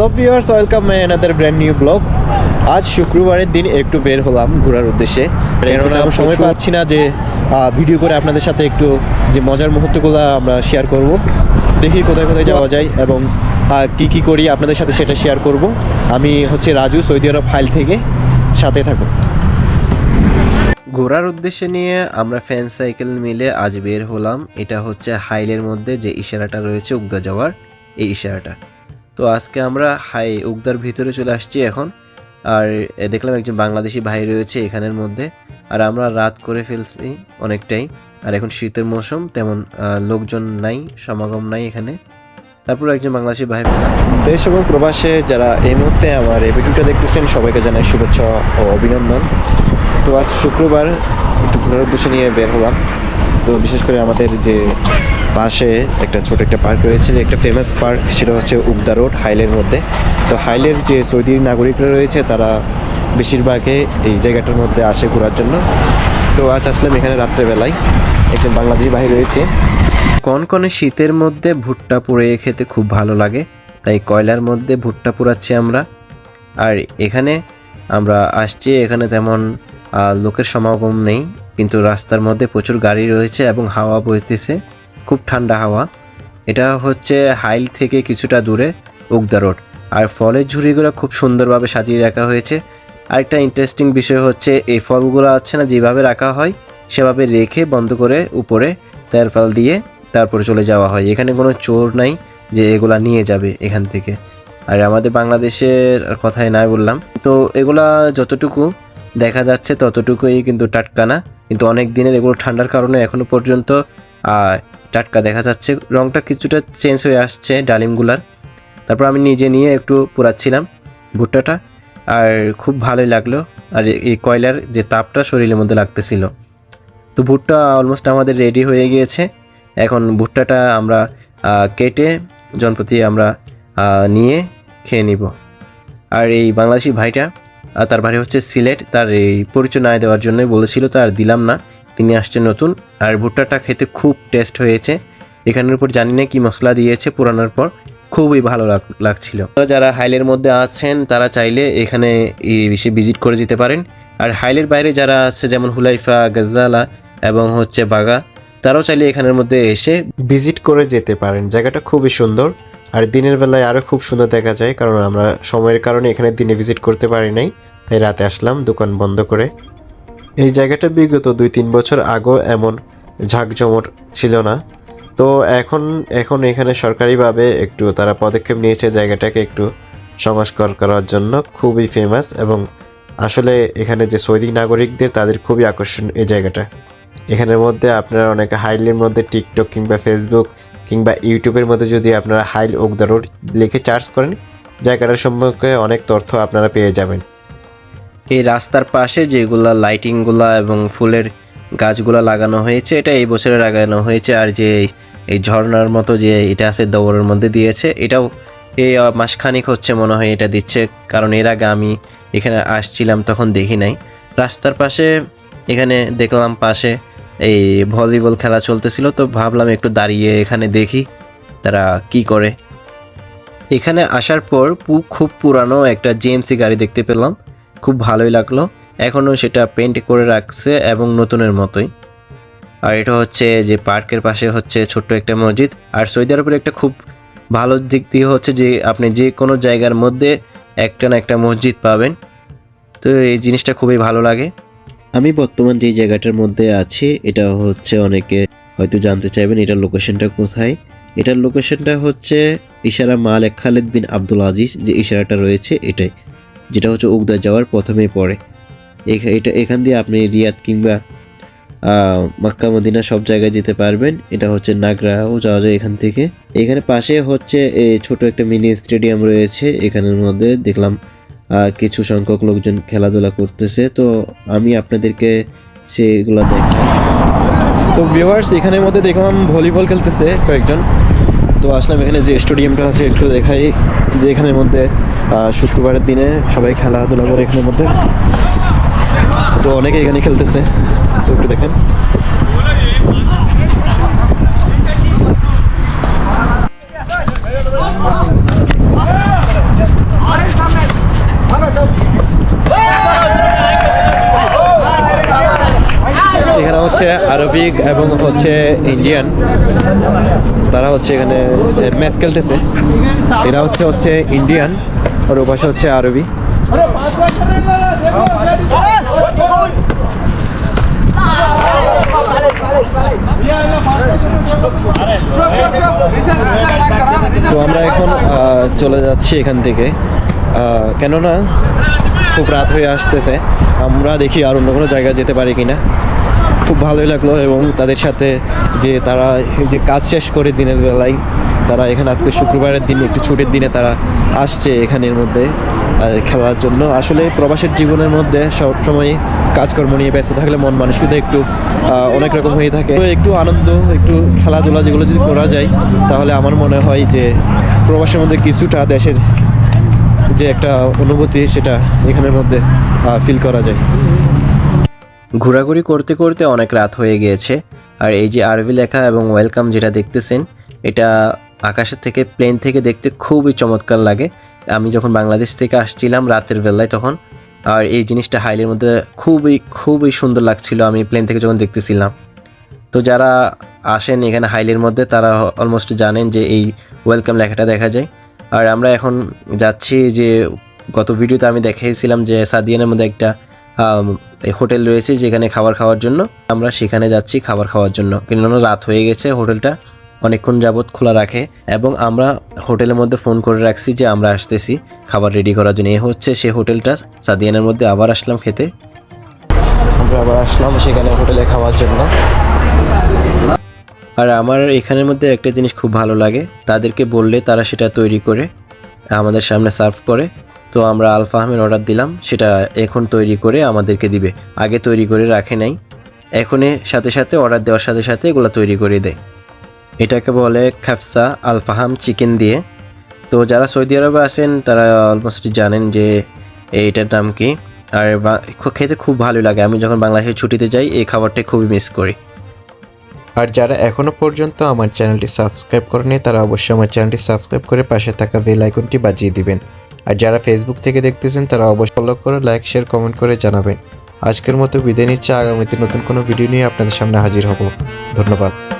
Hello viewers welcome my another brand new blog আজ শুক্রবারের দিন একটু বের হলাম ঘোরার উদ্দেশ্যে। কেননা আমি সময় পাচ্ছি না যে ভিডিও করে আপনাদের সাথে একটু যে মজার মুহূর্তগুলো আমরা শেয়ার করব। দেখি কোথায় কোথায় যাওয়া যায় এবং কি কি করি আপনাদের সাথে সেটা শেয়ার করব। আমি হচ্ছে রাজু সৌদি আরব ফাইল থেকে সাথে থাকুন। ঘোরার উদ্দেশ্যে নিয়ে আমরা ফ্যান সাইকেল মিলে আজ বের হলাম। এটা হচ্ছে হাইলের মধ্যে যে ইশারাটা রয়েছে উগদা যাওয়ার এই ইশারাটা। তো আজকে আমরা হাই উগদার ভিতরে চলে আসছি এখন। আর দেখলাম একজন বাংলাদেশি ভাই রয়েছে এখানের মধ্যে। আর আমরা রাত করে ফেলছি অনেকটাই। আর এখন শীতের মৌসুম, তেমন লোকজন নাই, সমাগম নাই এখানে। তারপর একজন বাংলাদেশি ভাই দেশ এবং প্রবাসে যারা এই মুহূর্তে আমার এই ভিডিওটা দেখতেছেন, সবাইকে জানাই শুভেচ্ছা ও অভিনন্দন। তো আজ শুক্রবার, একটু ঘোরার উদ্দেশ্যে নিয়ে বের হলাম। তো বিশেষ করে আমাদের যে পাশে একটা ছোট একটা পার্ক রয়েছে, একটা ফেমাস পার্ক, সেটা হচ্ছে উগদা রোড, হাইলের মধ্যে। তো হাইলের যে সৌদি নাগরিকরা রয়েছে, তারা বেশিরভাগে এই জায়গাটার মধ্যে আসে ঘোরার জন্য। তো আজ আসলাম এখানে রাত্রেবেলায়। একজন বাংলাদেশি ভাই রয়েছে। কনকনে শীতের মধ্যে ভুট্টা পুড়ে খেতে খুব ভালো লাগে, তাই কয়লার মধ্যে ভুট্টা পুড়াচ্ছি আমরা। আর এখানে আমরা আসছি, এখানে তেমন লোকের সমাগম নেই, কিন্তু রাস্তার মধ্যে প্রচুর গাড়ি রয়েছে এবং হাওয়া বইতেছে। খুব ঠান্ডা হাওয়া। এটা হচ্ছে হাইল থেকে কিছুটা দূরে উগদা রোড। আর ফলের ঝুড়িগুলো খুব সুন্দরভাবে সাজিয়ে রাখা হয়েছে। আরেকটা ইন্টারেস্টিং বিষয় হচ্ছে, এই ফলগুলো আছে না, যেভাবে রাখা হয়, সেভাবে রেখে বন্ধ করে উপরে তেল ফল দিয়ে তারপরে চলে যাওয়া হয়। এখানে কোনো চোর নাই যে এগুলা নিয়ে যাবে এখান থেকে। আর আমাদের বাংলাদেশের কথাই নাই বললাম। তো এগুলা যতটুকু দেখা যাচ্ছে, ততটুকুই কিন্তু টাটকা না। কিন্তু অনেক দিনের এগুলো ঠান্ডার কারণে এখনও পর্যন্ত টাটকা দেখা যাচ্ছে। রংটা কিছুটা চেঞ্জ হয়ে আসছে ডালিমগুলার। তারপর আমি নিজে নিয়ে একটু পোড়াচ্ছিলাম ভুট্টাটা। আর খুব ভালোই লাগল। আর এই কয়লার যে তাপটা শরীরের মধ্যে লাগতেছিল। তো ভুট্টা অলমোস্ট আমাদের রেডি হয়ে গিয়েছে। এখন ভুট্টাটা আমরা কেটে জনপ্রতি আমরা নিয়ে খেয়ে নিব। আর এই বাংলাদেশি ভাইটা তার বাড়ি হচ্ছে সিলেট। তার এই পরিচয় না দেওয়ার জন্যই বলেছিল, তার দিলাম না। তিনি আসছেন নতুন আর ভুট্টাটা খেতে খুব টেস্ট হয়েছে। এখানের উপর জানি না কি মশলা দিয়েছে পুরানোর পর। খুবই ভালো লাগ- লাগছিল। যারা হাইলের মধ্যে আছেন, তারা চাইলে এখানে এসে ভিজিট করে যেতে পারেন। আর হাইলের বাইরে যারা আছে, যেমন হুলাইফা, গাজ্জালা এবং হচ্ছে বাগা, তারাও চাইলে এখানের মধ্যে এসে ভিজিট করে যেতে পারেন। জায়গাটা খুবই সুন্দর। আর দিনের বেলায় আরও খুব সুন্দর দেখা যায়, কারণ আমরা সময়ের কারণে এখানে দিনে ভিজিট করতে পারি নাই। তাই রাতে আসলাম, দোকান বন্ধ করে। এই জায়গাটা বিগত দুই তিন বছর আগেও এমন ঝাঁকজমট ছিল না। তো এখন এখন এখানে সরকারিভাবে একটু তারা পদক্ষেপ নিয়েছে জায়গাটাকে একটু সংস্কার করার জন্য। খুবই ফেমাস এবং আসলে এখানে যে সৌদি নাগরিকদের তাদের খুবই আকর্ষণ এই জায়গাটা। এখানের মধ্যে আপনারা অনেক হাইলের মধ্যে টিকটক কিংবা ফেসবুক কিংবা ইউটিউবের মধ্যে যদি আপনারা হাইল ওকদা রোড লিখে চার্জ করেন, জায়গাটার সম্পর্কে অনেক তথ্য আপনারা পেয়ে যাবেন। এই রাস্তার পাশে যেগুলা লাইটিংগুলা এবং ফুলের গাছগুলা লাগানো হয়েছে, এটা এই বছরে লাগানো হয়েছে। আর যে এই ঝর্ণার মতো যে এটা আছে দৌড়ের মধ্যে দিয়েছে, এটাও এই মাসখানিক হচ্ছে মনে হয় এটা দিচ্ছে। কারণ এর আগে আমি এখানে আসছিলাম, তখন দেখি নাই। রাস্তার পাশে, এখানে দেখলাম পাশে এই ভলিবল খেলা চলতেছিল, তো ভাবলাম একটু দাঁড়িয়ে এখানে দেখি তারা কি করে। এখানে আসার পর খুব পুরানো একটা জিএমসি গাড়ি দেখতে পেলাম। খুব ভালোই লাগল। এখনও সেটা পেন্ট করে রাখছে এবং নতুনের মতোই। আর এটা হচ্ছে যে পার্কের পাশে হচ্ছে ছোট্ট একটা মসজিদ। আর সৌদি আরবের একটা খুব ভালো দিক দিয়ে হচ্ছে যে আপনি যে কোনো জায়গার মধ্যে একটা না একটা মসজিদ পাবেন। তো এই জিনিসটা খুবই ভালো লাগে। আমি বর্তমান যে জায়গাটার মধ্যে আছি, এটা হচ্ছে অনেকে হয়তো জানতে চাইবেন এটার লোকেশনটা কোথায়। এটার লোকেশনটা হচ্ছে ইশারা মালেক খালেদ বিন আব্দুল আজিজ, যে ইশারাটা রয়েছে এটাই। যেটা হচ্ছে উগদা যাওয়ার প্রথমেই পড়ে। এটা এখান দিয়ে আপনি রিয়াদ কিংবা মক্কা, মদিনা সব জায়গায় যেতে পারবেন। এটা হচ্ছে নাগরাও যাওয়া যায় এখান থেকে। এখানে পাশে হচ্ছে ছোট একটা মিনি স্টেডিয়াম রয়েছে। এখানের মধ্যে দেখলাম কিছু সংখ্যক লোকজন খেলাধুলা করতেছে। তো আমি আপনাদেরকে সেগুলো দেখাই। তো ভিউয়ার্স এখানের মধ্যে দেখলাম ভলিবল খেলতেছে কয়েকজন। তো আসলাম এখানে যে স্টেডিয়ামটা আছে, একটু দেখাই যে এখানের মধ্যে শুক্রবারের দিনে সবাই খেলাধুলা করে এখানের মধ্যে। তো অনেকে এখানে খেলতেছে, তো একটু দেখেন। আরবিক এবং হচ্ছে ইন্ডিয়ান তারা হচ্ছে এখানে ম্যাচ খেলতেছে। এরা হচ্ছে হচ্ছে ইন্ডিয়ান আর পাশে হচ্ছে আরবি। তো আমরা এখন চলে যাচ্ছি এখান থেকে। কেননা খুব রাত হয়ে আসতেছে। আমরা দেখি আর অন্য কোনো জায়গায় যেতে পারি কিনা। খুব ভালোই লাগল এবং তাদের সাথে যে তারা যে কাজ শেষ করে দিনের বেলায়, তারা এখানে আজকে শুক্রবারের দিন, একটু ছুটির দিনে তারা আসছে এখানের মধ্যে খেলার জন্য। আসলে প্রবাসের জীবনের মধ্যে সব সময় কাজকর্ম নিয়ে ব্যস্ত থাকলে মন মানসিকতা একটু অনেক রকম হয়ে থাকে। তো একটু আনন্দ, একটু খেলাধুলা যেগুলো যদি করা যায়, তাহলে আমার মনে হয় যে প্রবাসের মধ্যে কিছুটা দেশের যে একটা অনুভূতি সেটা এখানের মধ্যে ফিল করা যায়। ঘোরাঘুরি করতে করতে অনেক রাত হয়ে গিয়েছে। আর এই যে আরবি লেখা এবং ওয়েলকাম যেটা দেখতেছেন, এটা আকাশের থেকে, প্লেন থেকে দেখতে খুবই চমৎকার লাগে। আমি যখন বাংলাদেশ থেকে আসছিলাম রাতের বেলায় তখন, আর এই জিনিসটা হাইলের মধ্যে খুবই খুবই সুন্দর লাগছিল আমি প্লেন থেকে যখন দেখতেছিলাম। তো যারা আসেন এখানে হাইলের মধ্যে, তারা অলমোস্ট জানেন যে এই ওয়েলকাম লেখাটা দেখা যায়। আর আমরা এখন যাচ্ছি যে, গত ভিডিওতে আমি দেখিয়েছিলাম যে সাদিয়ানের মধ্যে একটা এই হোটেল রয়েছে যেখানে খাবার খাওয়ার জন্য। আমরা সেখানে যাচ্ছি খাবার খাওয়ার জন্য। কেননা রাত হয়ে গেছে, হোটেলটা অনেকক্ষণ যাবত খোলা রাখে এবং আমরা হোটেলের মধ্যে ফোন করে রাখছি যে আমরা আসতেছি। খাবার রেডি করার জন্য। এ হচ্ছে সে হোটেলটা। সাদিয়ানের মধ্যে আবার আসলাম খেতে। আমরা আবার আসলাম সেখানে হোটেলে খাওয়ার জন্য। আর আমার এখানের মধ্যে একটা জিনিস খুব ভালো লাগে। তাদেরকে বললে তারা সেটা তৈরি করে, আমাদের সামনে সার্ভ করে। তো আমরা আলফাহামের অর্ডার দিলাম, সেটা এখন তৈরি করে আমাদেরকে দিবে। আগে তৈরি করে রাখে নাই। এখনই সাথে সাথে অর্ডার দেওয়ার সাথে সাথে এগুলো তৈরি করে দেয়। এটাকে বলে খাফসা আলফাহাম চিকেন দিয়ে। তো যারা সৌদি আরবে আছেন, তারা অলমোস্ট জানেন যে এইটার নাম কি। আর খেতে খুব ভালো লাগে। আমি যখন বাংলাদেশে ছুটিতে যাই, এই খাবারটা খুবই মিস করি। আর যারা এখনও পর্যন্ত আমার চ্যানেলটি সাবস্ক্রাইব করেনি তারা অবশ্যই আমার চ্যানেলটি সাবস্ক্রাইব করে পাশে থাকা বেল আইকনটি বাজিয়ে দিবেন। আর যারা ফেসবুক থেকে দেখতেছেন, তারা অবশ্যই ফলো করে লাইক শেয়ার কমেন্ট করে জানাবেন। আজকের মতো বিদায় নিচ্ছে। আগামীতে নতুন কোনো ভিডিও নিয়ে আপনাদের সামনে হাজির হব। ধন্যবাদ।